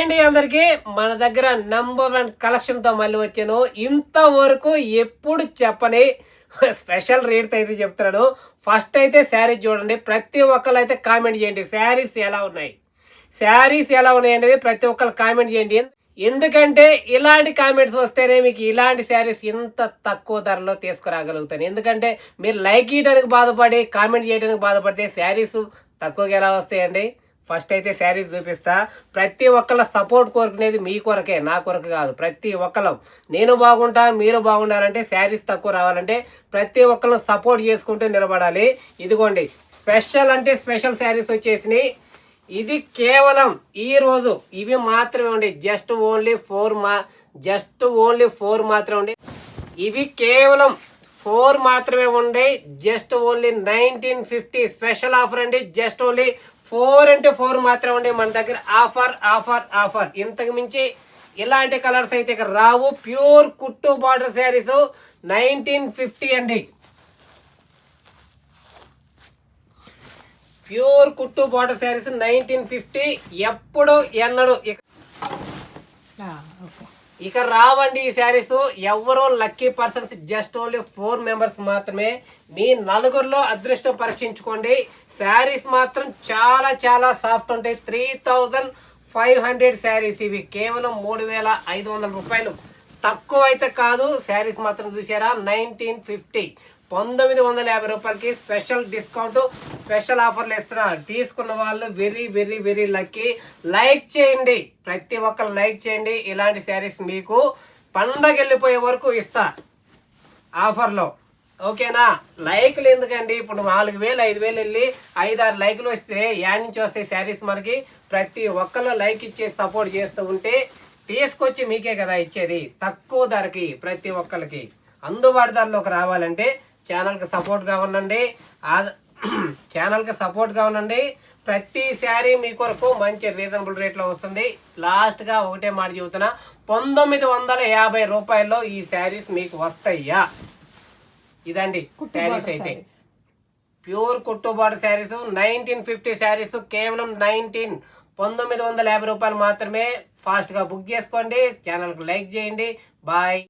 అండి అందరికి మన దగ్గర నంబర్ వన్ కలెక్షన్తో మళ్ళీ వచ్చాను. ఇంతవరకు ఎప్పుడు చెప్పని స్పెషల్ రేట్ అయితే చెప్తున్నాను. ఫస్ట్ అయితే శారీస్ చూడండి. ప్రతి ఒక్కరు అయితే కామెంట్ చేయండి. శారీస్ ఎలా ఉన్నాయి? శారీస్ ఎలా ఉన్నాయి అనేది ప్రతి ఒక్కరు కామెంట్ చేయండి. ఎందుకంటే ఇలాంటి కామెంట్స్ వస్తేనే మీకు ఇలాంటి శారీస్ ఇంత తక్కువ ధరలో తీసుకురాగలుగుతాను. ఎందుకంటే మీరు లైక్ ఇవ్వడానికి బాధపడి కామెంట్ చేయడానికి బాధపడితే శారీస్ తక్కువగా ఎలా వస్తాయండి? ఫస్ట్ అయితే శారీస్ చూపిస్తా. ప్రతి ఒక్కళ్ళ సపోర్ట్ కోరుకునేది మీ కొరకే నా కొరకు కాదు. ప్రతి ఒక్కళ్ళం. నేను బాగుంటా మీరు బాగుండాలంటే శారీస్ తక్కువ రావాలంటే ప్రతి ఒక్కళ్ళని సపోర్ట్ చేసుకుంటూ నిలబడాలి. ఇదిగోండి స్పెషల్ అంటే స్పెషల్ శారీస్ వచ్చేసినాయి. ఇది కేవలం ఈ రోజు ఇవి మాత్రమే ఉండి. జస్ట్ ఓన్లీ ఫోర్ మా జస్ట్ ఓన్లీ ఫోర్ మాత్రమే ఉండి. ఇవి కేవలం ఫోర్ మాత్రమే ఉండే just only nineteen fifty special offer అండి. జస్ట్ ఓన్లీ ఫోర్ అంటే ఫోర్ మాత్రమే ఉండే మన దగ్గర ఆఫర్ ఆఫర్ ఆఫర్. ఇంతకు మించి ఇలాంటి కలర్స్ అయితే ఇక్కడ రావు. ప్యూర్ కుట్టు బార్డర్ శారీస్ నైన్టీన్ ఫిఫ్టీ అండి. ప్యూర్ కుట్టు బార్డర్ శారీస్ నైన్టీన్ ఫిఫ్టీ ఎప్పుడు ఎన్నడు ఓకే. ఇక రావండి ఈ శారీస్. ఎవరో lucky persons just only four members మాత్రమే. మీ నలుగురిలో అదృష్టం పరీక్షించుకోండి. శారీస్ మాత్రం చాలా చాలా సాఫ్ట్ ఉంటాయి. Three thousand five hundred saris ఇవి. కేవలం మూడు వేల ఐదు వందల రూపాయలు. తక్కువ అయితే కాదు శారీస్ మాత్రం చూసారా? Nineteen fifty. పంతొమ్మిది వందల యాభై రూపాయలకి స్పెషల్ డిస్కౌంట్ స్పెషల్ ఆఫర్లు ఇస్తున్నారు తీసుకున్న వాళ్ళు very very very lucky. Like చేయండి. ప్రతి ఒక్కరు లైక్ చేయండి. ఇలాంటి శారీస్ మీకు పండగ వెళ్ళిపోయే వరకు ఇస్తా ఆఫర్లో. ఓకేనా? లైక్లు ఎందుకండి? ఇప్పుడు నాలుగు వేలు ఐదు వేలు వెళ్ళి ఐదు ఆరు లైక్లు వస్తే యాడ్ నుంచి వస్తాయి శారీస్ మనకి ప్రతి ఒక్కరు లైక్ ఇచ్చి సపోర్ట్ చేస్తూ ఉంటే తీసుకొచ్చి మీకే కదా ఇచ్చేది. తక్కువ ధరకి ప్రతి ఒక్కరికి అందుబాటు ధరలోకి రావాలంటే ఛానల్కి సపోర్ట్గా ఉండండి. ఛానల్కి సపోర్ట్గా ఉండండి. ప్రతి శారీ మీ కొరకు మంచి రీజనబుల్ రేట్లో వస్తుంది. లాస్ట్గా ఒకటే మాట చెబుతున్నా. పంతొమ్మిది వందల యాభై రూపాయల్లో ఈ శారీస్ మీకు వస్తాయా ఇదండి శారీస్ అయితే. ప్యూర్ కుట్టుబాటు శారీస్ నైన్టీన్ ఫిఫ్టీ శారీస్ కేవలం నైన్టీన్. పంతొమ్మిది వందల యాభై రూపాయలు మాత్రమే ఫాస్ట్గా బుక్ చేసుకోండి. ఛానల్కు లైక్ చేయండి. బాయ్.